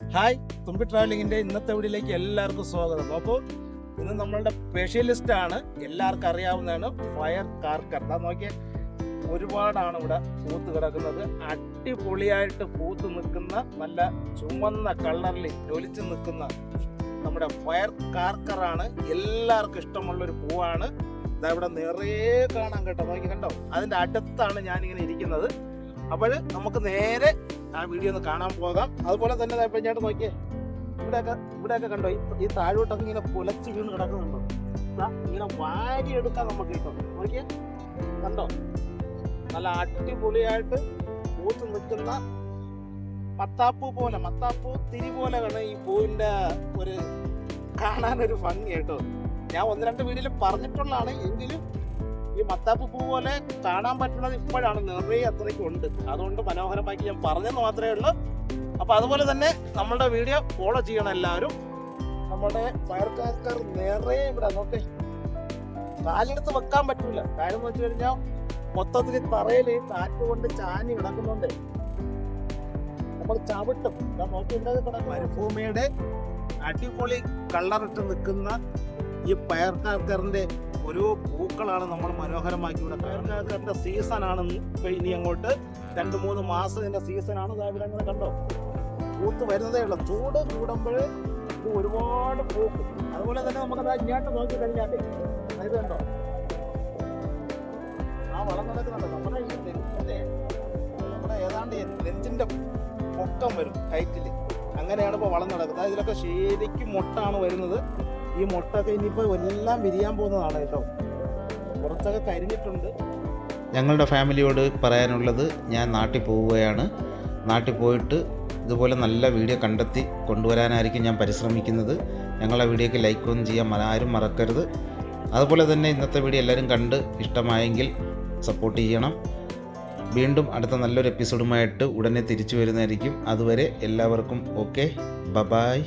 Hi തുമ്പി ട്രാവലിങ്ങിന്റെ ഇന്നത്തെ വീടിലേക്ക് എല്ലാവർക്കും സ്വാഗതം. അപ്പോൾ ഇന്ന് നമ്മളുടെ സ്പെഷ്യലിസ്റ്റ് ആണ് എല്ലാവർക്കും അറിയാവുന്നതാണ് ഫയർ കാർക്കർ അതാ നോക്കിയാൽ ഒരുപാടാണ് ഇവിടെ പൂത്ത് കിടക്കുന്നത്. അടിപൊളിയായിട്ട് പൂത്ത് നിൽക്കുന്ന നല്ല ചുമന്ന കളറിൽ ജ്വലിച്ച് നിൽക്കുന്ന നമ്മുടെ ഫയർ കാർക്കറാണ് എല്ലാവർക്കും ഇഷ്ടമുള്ള ഒരു പൂവാണ്. ഇതാ ഇവിടെ നിറയെ കാണാൻ കേട്ടോ. നോക്കി കണ്ടോ? അതിന്റെ അടുത്താണ് ഞാനിങ്ങനെ ഇരിക്കുന്നത്. അപ്പോൾ നമുക്ക് നേരെ ആ വീഡിയോ ഒന്ന് കാണാൻ പോകാം. അതുപോലെ തന്നെ ഞാൻ നോക്കിയേ. ഇവിടെയൊക്കെ ഇവിടെയൊക്കെ കണ്ടോ? ഈ- താഴോട്ടൊക്കെ ഇങ്ങനെ പുലച്ച് വീണ് കിടക്കുന്നുണ്ടോ? ഇങ്ങനെ വാരി എടുക്കാൻ നമുക്ക് കിട്ടും നോക്കിയേ. കണ്ടോ? നല്ല അടിപൊളിയായിട്ട് പൂത്ത് നിൽക്കുന്ന മത്താപ്പൂ പോലെ മത്താപ്പൂ തിരി പോലെ വേണം ഈ പൂവിന്റെ ഒരു കാണാനൊരു ഭംഗി കേട്ടോ ഞാൻ ഒന്ന് രണ്ട് വീഡിയോയിൽ പറഞ്ഞിട്ടുള്ളതാണ്. എങ്കിലും ഈ മത്താപ്പ് പൂ പോലെ കാണാൻ പറ്റുന്നത് ഇപ്പോഴാണ് നിറയെ അത്രയ്ക്ക് ഉണ്ട്. അതുകൊണ്ട് മനോഹരമാക്കി ഞാൻ പറഞ്ഞെന്ന് മാത്രമേ ഉള്ളൂ. അപ്പൊ അതുപോലെ തന്നെ നമ്മളുടെ വീഡിയോ ഫോളോ ചെയ്യണം എല്ലാവരും. നമ്മുടെ പയർക്കാർക്കാർ നിറയെ ഇവിടെ നോക്കേ കാലെടുത്ത് വെക്കാൻ പറ്റില്ല കാര്യം എന്ന് വെച്ച് കഴിഞ്ഞാൽ മൊത്തത്തിൽ തറയിൽ കാറ്റ് കൊണ്ട് ചാഞ്ഞ് കിടക്കുന്നുണ്ട് നമ്മൾ ചവിട്ടും. കിടക്കും മരുഭൂമിയുടെ അടിപൊളി കളറിട്ട് നിൽക്കുന്ന ഈ പയർക്കാർക്കറിന്റെ ഓരോ പൂക്കളാണ് നമ്മൾ മനോഹരമാക്കി ഇവിടെ പയർക്കാർക്കറിന്റെ സീസൺ ആണ് ഇനി അങ്ങോട്ട് രണ്ട് മൂന്ന് മാസത്തിന്റെ സീസൺ ആണ് ഇവിടെ അങ്ങനെ കണ്ടോ? പൂത്ത് വരുന്നതേ ഉള്ളൂ. ചൂട് കൂടുമ്പോൾ ഒരുപാട് പൂക്കും. അതുപോലെ തന്നെ നമുക്ക് ഇങ്ങോട്ട് നോക്കി കഴിഞ്ഞാൽ ഇത് കണ്ടോ? ആ വളം നടക്കുന്നുണ്ടോ നമ്മുടെ ഈ നെഞ്ചിന്റെ നമ്മുടെ ഏതാണ്ട് നെഞ്ചിന്റെ പൊക്കം വരും ഹൈറ്റിൽ അങ്ങനെയാണ് ഇപ്പോൾ വളം നടക്കുന്നത്. ഇതിലൊക്കെ ശരിക്കും മുട്ടാണ് വരുന്നത്. ഈ മുട്ടൊക്കെ ഇനിയിപ്പോൾ എല്ലാം വിരിയാൻ പോകുന്നതാണ് കേട്ടോ. കുറച്ചൊക്കെ കരിഞ്ഞിട്ടുണ്ട്. ഞങ്ങളുടെ ഫാമിലിയോട് പറയാനുള്ളത് ഞാൻ നാട്ടിൽ പോവുകയാണ്. നാട്ടിൽ പോയിട്ട് ഇതുപോലെ നല്ല വീഡിയോ കണ്ടെത്തി കൊണ്ടുവരാനായിരിക്കും ഞാൻ പരിശ്രമിക്കുന്നത്. ഞങ്ങളെ വീഡിയോക്ക് ലൈക്ക് ഒന്നും ചെയ്യാൻ ആരും മറക്കരുത്. അതുപോലെ തന്നെ ഇന്നത്തെ വീഡിയോ എല്ലാവരും കണ്ട് ഇഷ്ടമായെങ്കിൽ സപ്പോർട്ട് ചെയ്യണം. വീണ്ടും അടുത്ത നല്ലൊരു എപ്പിസോഡുമായിട്ട് ഉടനെ തിരിച്ചു വരുന്നതായിരിക്കും. അതുവരെ എല്ലാവർക്കും ഓക്കെ ബബായ്